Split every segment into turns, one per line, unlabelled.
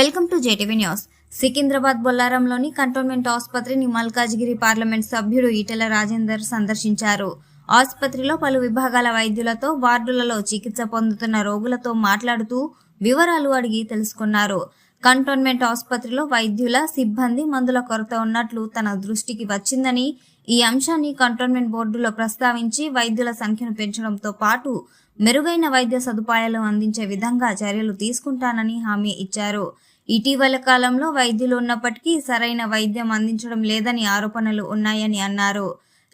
Welcome to JTV news. Secunderabad బొల్లారంలోని cantonment ఆసుపత్రిని Malkajgiri parliament సభ్యుడు ఈటెల రాజేందర్ సందర్శించారు. ఆసుపత్రిలో పలు విభాగాల వైద్యులతో వార్డులలో చికిత్స పొందుతున్న రోగులతో మాట్లాడుతూ వివరాలు అడిగి తెలుసుకున్నారు. కంటోన్మెంట్ ఆసుపత్రిలో వైద్యుల సిబ్బంది మందుల కొరత ఉన్నట్లు తన దృష్టికి వచ్చిందని ఈ అంశాన్ని కంటోన్మెంట్ బోర్డులో ప్రస్తావించి వైద్యుల సంఖ్యను పెంచడంతో పాటు మెరుగైన వైద్య సదుపాయాలు అందించే విధంగా చర్యలు తీసుకుంటానని హామీ ఇచ్చారు. ఇటీవల కాలంలో వైద్యులు ఉన్నప్పటికీ సరైన వైద్యం అందించడం లేదని ఆరోపణలు ఉన్నాయని అన్నారు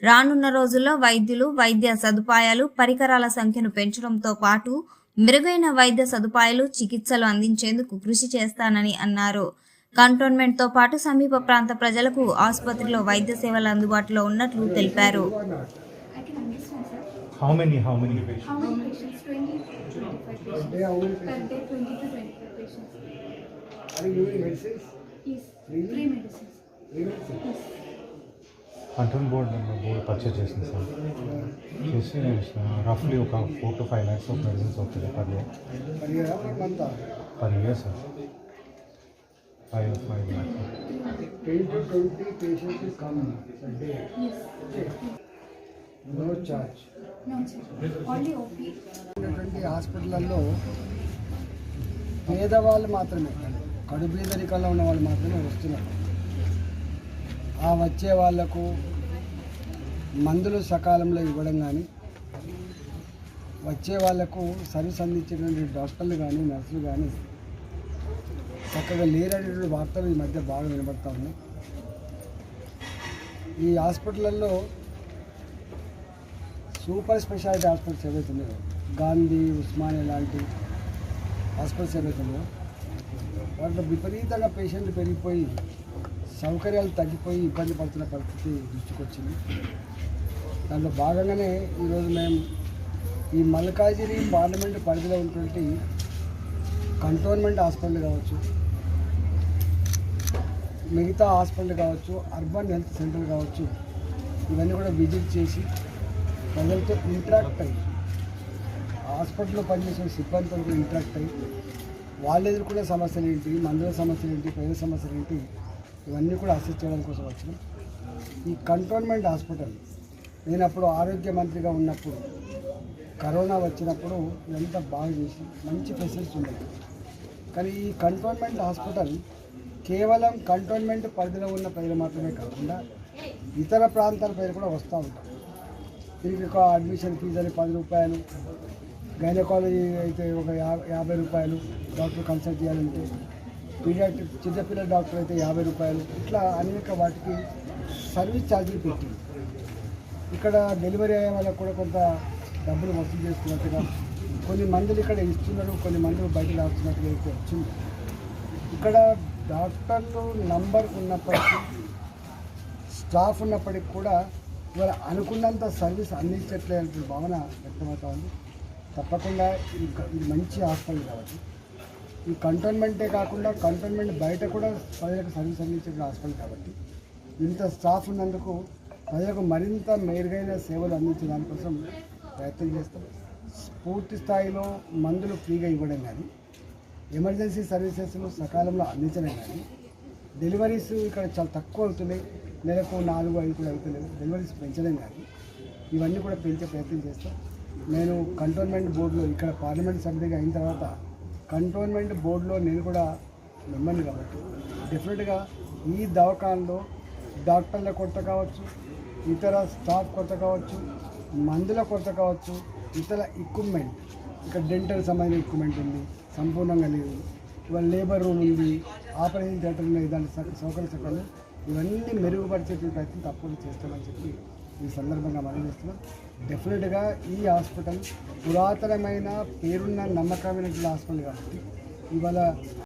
రానున్న రోజుల్లో వైద్యులు వైద్య సదుపాయాలు పరికరాల సంఖ్యను పెంచడంతో పాటు మెరుగైన వైద్య సదుపాయాలు చికిత్సలు అందించేందుకు కృషి చేస్తానని అన్నారు కంటోన్మెంట్తో పాటు సమీప ప్రాంత ప్రజలకు ఆసుపత్రిలో వైద్య సేవలు అందుబాటులో ఉన్నట్లు తెలిపారు
I can understand, sir.
How many, how many patients?
How many patients? 20 to 25
day, how many
patients. Per day, 20 to 25 patients.
Control board board purchase చేసింది సార్ చేసి రఫ్లీ ఒక four to five lakhs of medicines అవుతుంది per year? Per year sir five five lakhs
10 to 20 patients will come a day.
Yes.
Okay. No charge.
No, sir. Only OP.
ఉన్నటువంటి హాస్పిటల్లో పేదవాళ్ళు మాత్రమే కడు ఉన్న వాళ్ళు మాత్రమే వస్తున్నారు. ఆ వచ్చే వాళ్ళకు మందులు సకాలంలో ఇవ్వడం కానీ వచ్చే వాళ్ళకు సర్వీస్ అందించేటువంటి డాక్టర్లు కానీ నర్సులు కానీ చక్కగా లేరనేటువంటి వార్తలు ఈ మధ్య బాగా వినబడతా ఉన్నాయి. ఈ హాస్పిటల్లో సూపర్ స్పెషాలిటీ హాస్పిటల్స్ ఏవైతే ఉన్నాయో గాంధీ ఉస్మానియా లాంటి హాస్పిటల్స్ ఏవైతే ఉన్నాయో వాటిలో విపరీతంగా పేషెంట్లు పెరిగిపోయి సౌకర్యాలు తగ్గిపోయి ఇబ్బంది పడుతున్న పరిస్థితి దృష్టికొచ్చింది. దాంట్లో భాగంగానే ఈరోజు మేము ఈ మల్కాజిరి పార్లమెంటు పరిధిలో ఉన్నటువంటి కంటోన్మెంట్ హాస్పిటల్ కావచ్చు మిగతా హాస్పిటల్ కావచ్చు అర్బన్ హెల్త్ సెంటర్ కావచ్చు ఇవన్నీ కూడా విజిట్ చేసి ప్రజలతో ఇంటరాక్ట్ అయ్యి హాస్పిటల్లో పనిచేసిన సిబ్బందితో కూడా ఇంటరాక్ట్ అయ్యి వాళ్ళు ఎదుర్కొనే సమస్యలు ఏంటి మందుల సమస్యలు ఏంటి ప్రజల సమస్యలు ఏంటి ఇవన్నీ కూడా అసెస్ చేయడం కోసం వచ్చినాం. ఈ కంటోన్మెంట్ హాస్పిటల్ నేను అప్పుడు ఆరోగ్య మంత్రిగా ఉన్నప్పుడు కరోనా వచ్చినప్పుడు ఎంత బాగా చేసి మంచి ఫెసిలిటీస్ ఉన్నాయి కానీ ఈ కంటోన్మెంట్ హాస్పిటల్ కేవలం కంటోన్మెంట్ పరిధిలో ఉన్న ప్రజలు మాత్రమే కాకుండా ఇతర ప్రాంతాల ప్రజలు కూడా వస్తూ ఉంటారు. దీనికి ఒక అడ్మిషన్ ఫీజు అని పది రూపాయలు గైనకాలజీ అయితే ఒక యాభై రూపాయలు డాక్టర్ కన్సల్ట్ చేయాలంటే పీడియాట్రిక్ చిన్నపిల్లల డాక్టర్ అయితే యాభై రూపాయలు ఇట్లా అనేక వాటికి సర్వీస్ ఛార్జీలు పెట్టింది ఇక్కడ డెలివరీ అయ్యే వాళ్ళకు కూడా కొంత డబ్బులు వసూలు చేస్తున్నట్టుగా కొన్ని మందులు ఇక్కడ ఇస్తున్నారు కొన్ని మందులు బయట రాస్తున్నట్టుగా అయితే వచ్చింది. ఇక్కడ డాక్టర్లు నంబర్ ఉన్నప్పటికీ స్టాఫ్ ఉన్నప్పటికి కూడా ఇవాళ అనుకున్నంత సర్వీస్ అందించట్లేదనే భావన వ్యక్తమవుతా ఉంది. తప్పకుండా ఇది మంచి హాస్పిటల్ కాబట్టి. ఈ కంటోన్మెంటే కాకుండా కంటోన్మెంట్ బయట కూడా ప్రజలకు సర్వీస్ అందించే హాస్పిటల్ కాబట్టి. ఇంత స్టాఫ్ ఉన్నందుకు ప్రజలకు మరింత మెరుగైన సేవలు అందించే దానికోసం ప్రయత్నం చేస్తాం. పూర్తి స్థాయిలో మందులు ఫ్రీగా ఇవ్వడం కానీ ఎమర్జెన్సీ సర్వీసెస్ను సకాలంలో అందించడం కానీ డెలివరీస్ ఇక్కడ చాలా తక్కువ అవుతున్నాయి. నెలకు నాలుగు ఐదు కూడా అవుతున్నాయి. డెలివరీస్ పెంచడం కానీ ఇవన్నీ కూడా పెంచే ప్రయత్నం చేస్తాం. నేను కంటోన్మెంట్ బోర్డులో ఇక్కడ పార్లమెంట్ సభ్యుడిగా అయిన తర్వాత కంటోన్మెంట్ బోర్డులో నేను కూడా మెంబర్ని కాబట్టి. డెఫినెట్గా ఈ దవాఖానలో డాక్టర్ల కొరత కావచ్చు ఇతర స్టాఫ్ కొరత కావచ్చు మందుల కొరత కావచ్చు ఇతర ఎక్విప్మెంట్ ఇక్కడ డెంటల్ సంబంధించిన ఎక్విప్మెంట్ ఉంది సంపూర్ణంగా లేదు. ఇవాళ లేబర్ రూమ్ ఉంది ఆపరేషన్ థియేటర్ ఉన్నాయి దాని సౌకర్య సౌకర్యాలు. ఇవన్నీ మెరుగుపరిచే ప్రయత్నం తప్పకుండా చేస్తామని చెప్పి ఈ సందర్భంగా మనం చేస్తున్నాం. డెఫినెట్గా ఈ హాస్పిటల్ పురాతనమైన పేరున్న నమ్మకమైనటువంటి హాస్పిటల్ కాబట్టి ఇవాళ